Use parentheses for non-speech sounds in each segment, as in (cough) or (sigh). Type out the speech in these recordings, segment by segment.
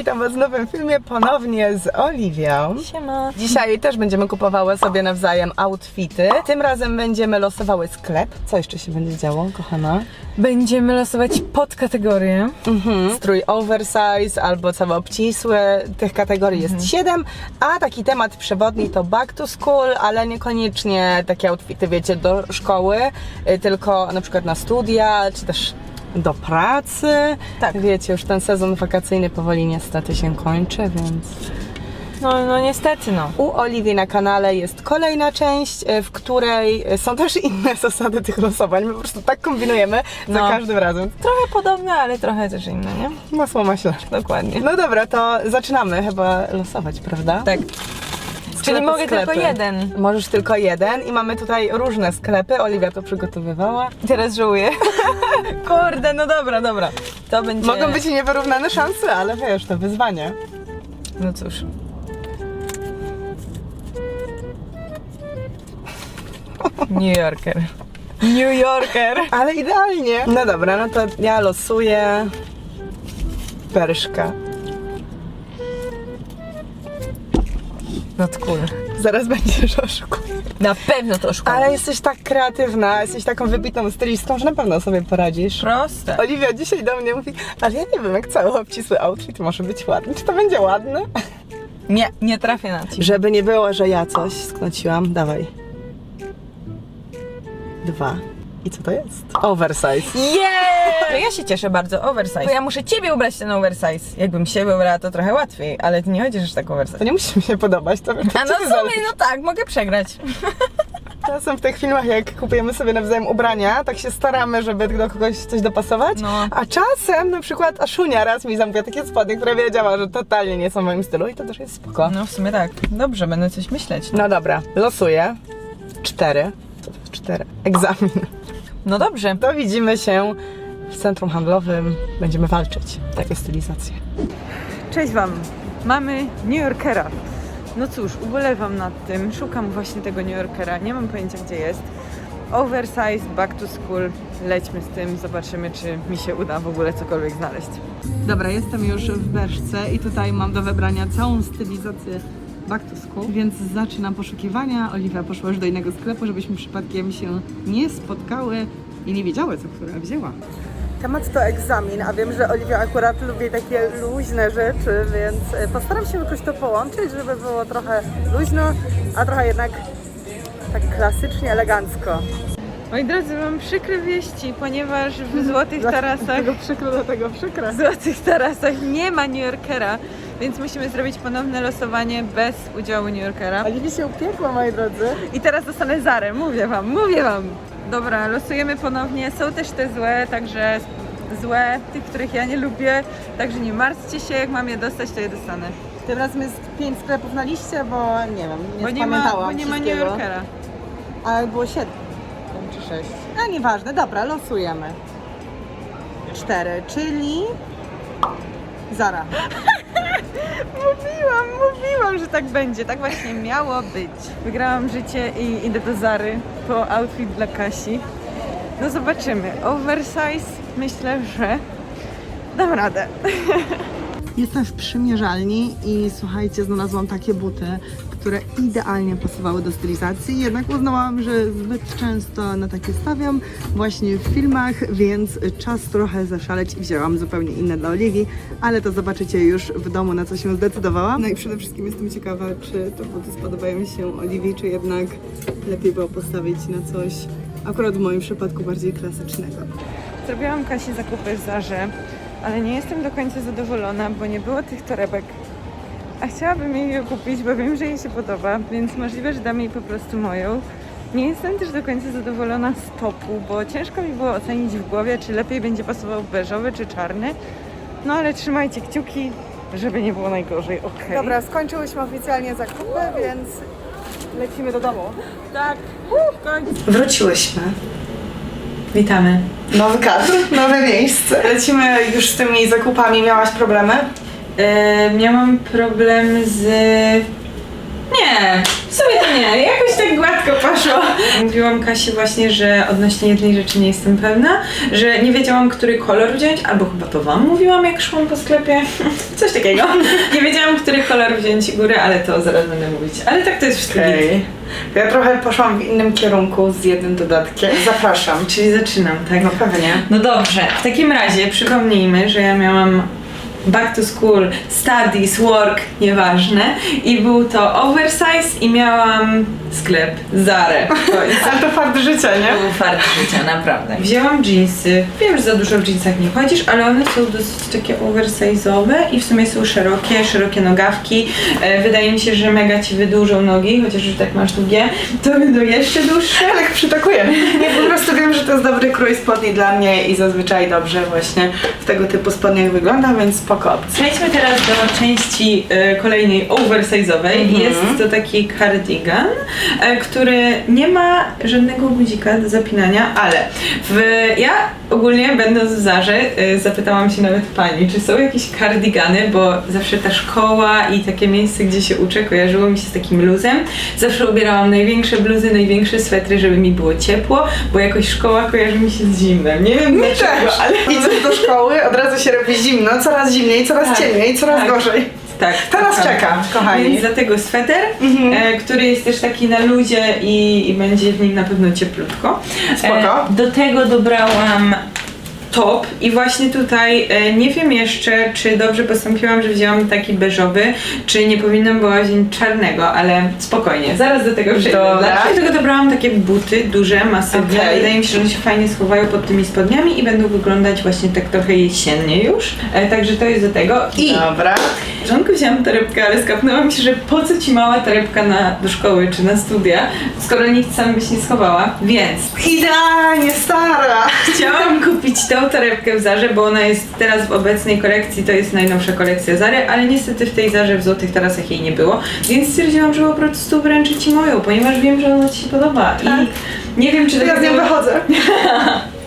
witam Was w nowym filmie ponownie z Oliwią. Siema. Dzisiaj też będziemy kupowały sobie nawzajem outfity. Tym razem będziemy losowały sklep. Co jeszcze się będzie działo, kochana? Będziemy losować podkategorie. Mhm. Strój oversize albo cały obcisły. Tych kategorii jest 7, a taki temat przewodni to back to school, ale niekoniecznie takie outfity, wiecie, do szkoły, y, tylko na przykład na studia, czy też do pracy. Tak. Wiecie, już ten sezon wakacyjny powoli niestety się kończy, więc... No, no niestety no. U Oliwii na kanale jest kolejna część, e, w której e, są też inne (laughs) zasady tych losowań. My po prostu tak kombinujemy za No. każdym razem. Trochę podobne, ale trochę też inne, nie? Masło maślane. Dokładnie. No dobra, to zaczynamy chyba losować, prawda? Tak. Czyli mogę sklepy. tylko jeden. Możesz tylko jeden i mamy tutaj różne sklepy. Oliwia to przygotowywała. Teraz żałuję. (laughs) Kurde, no dobra, dobra. To będzie... Mogą być niewyrównane szanse, ale wiesz, to wyzwanie. No cóż. New Yorker. New Yorker. Ale idealnie. No dobra, no to ja losuję perszka. Not cool. Zaraz będziesz oszukuję. Na pewno to oszukam. Ale jesteś tak kreatywna, jesteś taką wybitną stylistką, że na pewno sobie poradzisz. Proste. Oliwia dzisiaj do mnie mówi, ale ja nie wiem, jak cały obcisły outfit może być ładny. Czy to będzie ładne? Nie, nie trafię na ci. Żeby nie było, że ja coś sknociłam, dawaj. Dwa. I co to jest? Oversize. Yeah! No ja się cieszę bardzo, oversize. Bo ja muszę ciebie ubrać ten oversize. Jakbym się ubrała, to trochę łatwiej, ale ty nie chodzisz już tak To oversize. nie musi mi się podobać, to A no w sumie, no tak, mogę przegrać. Czasem w tych filmach, jak kupujemy sobie nawzajem ubrania, tak się staramy, żeby do kogoś coś dopasować. No. A czasem na przykład Aszunia raz mi zamówiła takie spodnie, które wiedziała, że totalnie nie są w moim stylu i to też jest spoko. No w sumie tak. Dobrze, będę coś myśleć. No dobra, losuję. Cztery. Co to jest cztery? Egzamin. No dobrze. To widzimy się w centrum handlowym. Będziemy walczyć. Takie stylizacje. Cześć Wam, mamy New Yorkera. No cóż, ubolewam nad tym, szukam właśnie tego New Yorkera, nie mam pojęcia gdzie jest. Oversize, back to school, lećmy z tym, zobaczymy czy mi się uda w ogóle cokolwiek znaleźć. Dobra, jestem już w Berszce i tutaj mam do wybrania całą stylizację back to school, więc zaczynam poszukiwania. Oliwia poszła już do innego sklepu, żebyśmy przypadkiem się nie spotkały i nie wiedziały, co która wzięła. Temat to egzamin, a wiem, że Oliwia akurat lubi takie luźne rzeczy, więc e, postaram się jakoś to połączyć, żeby było trochę luźno, a trochę jednak tak klasycznie, elegancko. Moi drodzy, mam przykre wieści, ponieważ w (laughs) Złotych Tarasach, Tego przykro do tego przykro. w Złotych Tarasach nie ma New Yorkera, więc musimy zrobić ponowne losowanie bez udziału New Yorkera. Oliwia się upiekła, moi drodzy. I teraz dostanę Zarę, mówię wam, mówię wam. Dobra, losujemy ponownie. Są też te złe, także złe, tych, których ja nie lubię. Także nie martwcie się, jak mam je dostać, to je dostanę. Tym razem jest pięć sklepów na liście, bo nie wiem, nie Bo nie ma, bo nie ma New. Yorkera. Ale było siedem czy sześć. A nieważne, dobra, losujemy. Cztery, czyli... Zara. (laughs) Mówiłam, mówiłam, że tak będzie. Tak właśnie miało być. Wygrałam życie i idę do Zary po outfit dla Kasi. No zobaczymy. Oversize myślę, że dam radę. (laughs) Jestem w przymierzalni i słuchajcie, znalazłam takie buty, które idealnie pasowały do stylizacji, jednak uznałam, że zbyt często na takie stawiam właśnie w filmach, więc czas trochę zaszaleć i wzięłam zupełnie inne dla Oliwii, ale to zobaczycie już w domu, na co się zdecydowałam. No i przede wszystkim jestem ciekawa, czy te buty spodobają się Oliwii, czy jednak lepiej było postawić na coś, akurat w moim przypadku, bardziej klasycznego. Zrobiłam Kasi zakupy w Zarze, ale nie jestem do końca zadowolona, bo nie było tych torebek. A chciałabym jej je kupić, bo wiem, że jej się podoba, więc możliwe, że dam jej po prostu moją. Nie jestem też do końca zadowolona z topu, bo ciężko mi było ocenić w głowie, czy lepiej będzie pasował beżowy czy czarny. No ale trzymajcie kciuki, żeby nie było najgorzej, okej? Dobra, skończyłyśmy oficjalnie zakupy, więc lecimy do domu. tak, w końcu. Wróciłyśmy. Witamy. Nowy kadr, nowe miejsce. Lecimy już z tymi zakupami. Miałaś problemy? Yy, miałam problem z Nie, w sumie to nie, jakoś tak gładko poszło. Mówiłam Kasi właśnie, że odnośnie jednej rzeczy nie jestem pewna, że nie wiedziałam, który kolor wziąć, albo chyba to wam mówiłam, jak szłam po sklepie, (laughs) coś takiego. Nie wiedziałam, który kolor wziąć i górę, ale to zaraz będę mówić. Ale tak to jest wszystko git. Okej. Ja trochę poszłam w innym kierunku z jednym dodatkiem. Zapraszam. Czyli zaczynam, tak? No pewnie. No dobrze, w takim razie przypomnijmy, że ja miałam back to school, studies, work, nieważne. I był to oversize i miałam sklep. To jest (laughs) Ale to fakt życia, nie? Był fart życia, naprawdę. Wzięłam jeansy. Wiem, że za dużo w jeansach nie chodzisz, ale one są dosyć takie oversize'owe i w sumie są szerokie, szerokie nogawki. E, wydaje mi się, że mega ci wydłużą nogi, chociaż już tak masz długie, to będą jeszcze dłuższe. Ale jak przytakuje. Nie, po prostu wiem, że to jest dobry krój spodni dla mnie i zazwyczaj dobrze właśnie w tego typu spodniach wygląda, więc spoko opcja. Przejdźmy teraz do części e, kolejnej oversize'owej. Mhm. Jest to taki cardigan, e, który nie ma żadnego guzika do zapinania, ale w, ja ogólnie będąc w Zarze e, zapytałam się nawet pani, czy są jakieś cardigany, bo zawsze ta szkoła i takie miejsce, gdzie się uczę, kojarzyło mi się z takim luzem. Zawsze ubierałam największe bluzy, największe swetry, żeby mi było ciepło, bo jakoś szkoła kojarzy mi się z zimnem. Nie wiem dlaczego, ale... Idziesz do szkoły, od razu się robi zimno, coraz zimniej, coraz Tak, ciemniej, coraz tak. gorzej. Tak. Teraz tak. czekam, kochani. Więc dlatego sweter, Mhm. e, który jest też taki na luzie i, i będzie w nim na pewno cieplutko. Spoko. E, do tego dobrałam top i właśnie tutaj e, nie wiem jeszcze, czy dobrze postąpiłam, że wzięłam taki beżowy, czy nie powinnam była wziąć czarnego, ale spokojnie, zaraz do tego przejdę. Dobra. Dlaczego? Do tego dobrałam takie buty, duże, masywne. Okej. Wydaje mi się, że one się fajnie schowają pod tymi spodniami i będą wyglądać właśnie tak trochę jesiennie już. E, także to jest do tego. I Dobra. W początku wzięłam torebkę, ale skapnęła mi się, że po co ci mała torebka na, do szkoły czy na studia, skoro nikt sam byś nie schowała. Więc Idealnie stara. chciałam kupić tą torebkę w Zarze, bo ona jest teraz w obecnej kolekcji, to jest najnowsza kolekcja Zary, ale niestety w tej Zarze w złotych tarasach jej nie było, więc stwierdziłam, że po prostu wręczę ci moją, ponieważ wiem, że ona ci się podoba. Tak. I nie wiem, czy do Ja z nią wychodzę. (laughs)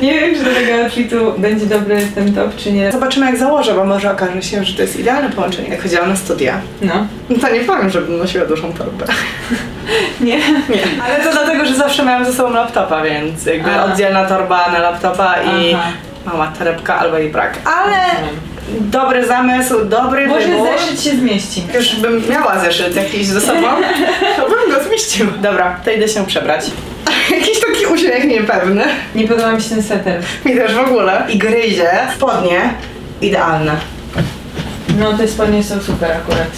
nie wiem, czy do tego outfitu będzie dobry ten top, czy nie. Zobaczymy jak założę, bo może okaże się, że to jest idealne połączenie. Jak chodziłam na studia, No. no to nie powiem, żebym nosiła dużą torbę. (laughs) Nie? Nie. Ale to dlatego, że zawsze miałam ze sobą laptopa, więc jakby A. oddzielna torba na laptopa i Aha. mała torebka albo jej brak. Ale dobry zamysł, dobry Może wybór. zeszyt się zmieści. Już bym miała zeszyt jakiś ze sobą, to bym go zmieścił. Dobra, to idę się przebrać. (laughs) Jakiś uśmiech niepewny. Nie podoba mi się ten sweter. Mi też w ogóle. I gryzie. Spodnie. Idealne. No te spodnie są super akurat.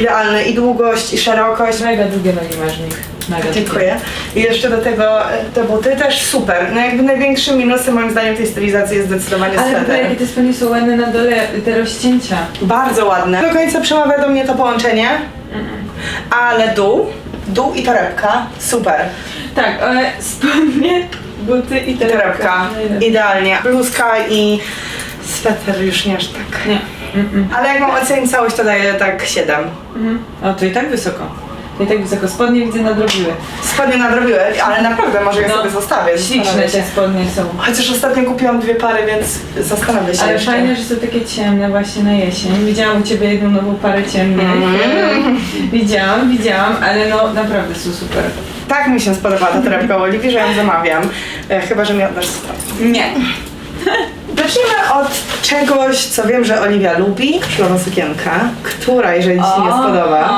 Idealne i długość, i szerokość. Mega długie nogi masz w nich. Mega Dziękuję. I jeszcze do tego e, te buty też super. No jakby największym minusem moim zdaniem tej stylizacji jest zdecydowanie. Ale w ogóle sweter. jakie te spodnie są ładne na dole, te rozcięcia. Bardzo ładne. Do końca przemawia do mnie to połączenie. Ale dół, dół i torebka, super. Tak, ale spodnie, buty i torebka. torebka, Najlepiej. idealnie. Bluzka i sweter już nie aż tak. Nie. Mm-mm. Ale jak mam ocenić całość, to daję tak 7. Mhm. O, to i tak wysoko. To i tak wysoko. Spodnie widzę nadrobiły. Spodnie nadrobiły, ale naprawdę może je No, sobie zostawię. Śliczne te spodnie są. Chociaż ostatnio kupiłam dwie pary, więc zastanawiam się Ale jeszcze. fajne, że są takie ciemne właśnie na jesień. Widziałam u Ciebie jedną nową parę ciemnych. Mm. (laughs) Widziałam, widziałam, ale no naprawdę są super. Tak mi się spodobała ta torebka Oliwii, że ją zamawiam. E, chyba, że mi oddasz sprawę. Nie. (laughs) Zacznijmy od czegoś, co wiem, że Oliwia lubi. Szlowa sukienka, która, jeżeli Ci się nie O. spodoba,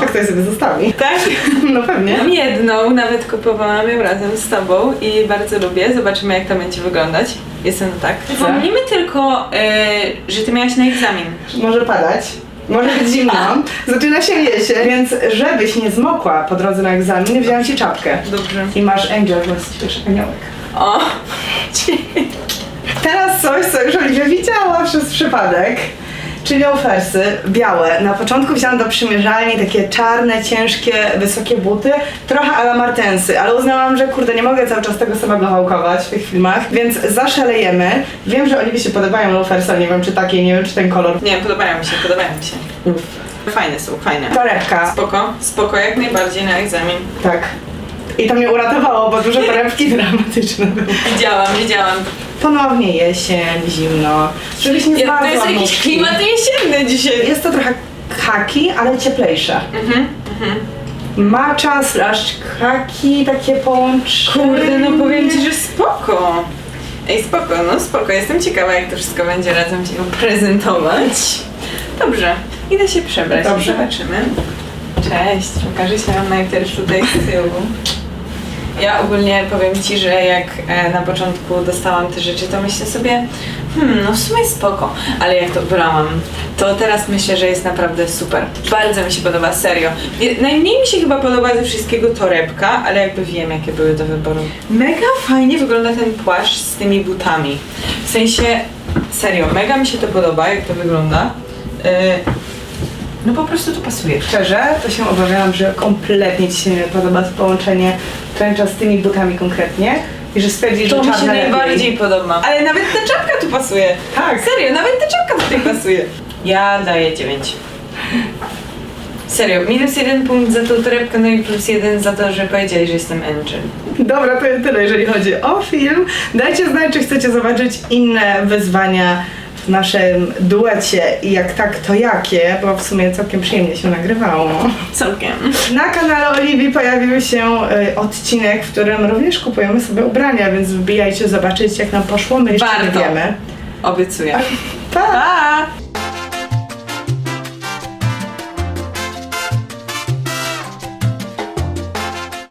to ktoś sobie zostawi. Tak? (laughs) No pewnie. Mam jedną, nawet kupowałam ją razem z tobą i bardzo lubię. Zobaczymy jak to będzie wyglądać. Jestem tak. Wspomnijmy tylko, e, że ty miałaś na egzamin. Może padać. Może być zimno, (laughs) zaczyna się jesień, więc żebyś nie zmokła po drodze na egzamin, wziąłem Ci czapkę. Dobrze. I masz angel, właściwie aniołek. O, (laughs) Teraz coś, co już Oliwia widziała przez przypadek. Czyli ofersy białe. Na początku wziąłam do przymierzalni takie czarne, ciężkie, wysokie buty, trochę ala martensy, ale uznałam, że kurde, nie mogę cały czas tego samego hałkować w tych filmach, więc zaszalejemy. Wiem, że Oliwie się podobają lofersy, ale nie wiem czy takie, nie wiem czy ten kolor. nie, podobają mi się, podobają mi się. Fajne są, fajne. Torebka, Spoko, spoko, jak najbardziej na egzamin. tak. I to mnie uratowało, bo duże (laughs) torebki dramatyczne były. Widziałam, widziałam. Ponownie jesień, zimno. Żebyś nie Ja, to jest jakiś klimat jesienny dzisiaj. Jest to trochę kaki, ale cieplejsze. Mhm. Matcha slash kaki, takie połączenie. Kurde, no powiem ci, że spoko. Ej, spoko, no spoko. Jestem ciekawa, jak to wszystko będzie razem się prezentować. Dobrze, idę się przebrać. Dobrze. Zobaczymy. Cześć, pokażę się wam najpierw tutaj z tyłu. Ja ogólnie powiem Ci, że jak e, na początku dostałam te rzeczy, to myślę sobie, hmm, no w sumie spoko, ale jak to brałam, to teraz myślę, że jest naprawdę super. Bardzo mi się podoba, serio. Najmniej mi się chyba podoba ze wszystkiego torebka, ale jakby wiem, jakie były do wyboru. Mega fajnie wygląda ten płaszcz z tymi butami. W sensie, serio, mega mi się to podoba, jak to wygląda. E, no po prostu to pasuje. Szczerze, to się obawiałam, że kompletnie Ci się nie podoba to połączenie tręcza z tymi butami konkretnie i że stwierdzisz, To że mi się najbardziej podoba. Ale nawet ta czapka tu pasuje. Tak. Serio, nawet ta czapka tutaj pasuje. Ja daję 9. Serio, minus jeden punkt za tą torebkę, no i plus jeden za to, że powiedzieli, że jestem Angel. Dobra, to tyle, jeżeli chodzi o film. Dajcie znać, czy chcecie zobaczyć inne wyzwania w naszym duecie i jak tak, to jakie, bo w sumie całkiem przyjemnie się nagrywało. Całkiem. Na kanale Oliwii pojawił się y, odcinek, w którym również kupujemy sobie ubrania, więc wbijajcie zobaczyć jak nam poszło, my jeszcze Warto. nie wiemy. Obiecuję. Pa! Pa!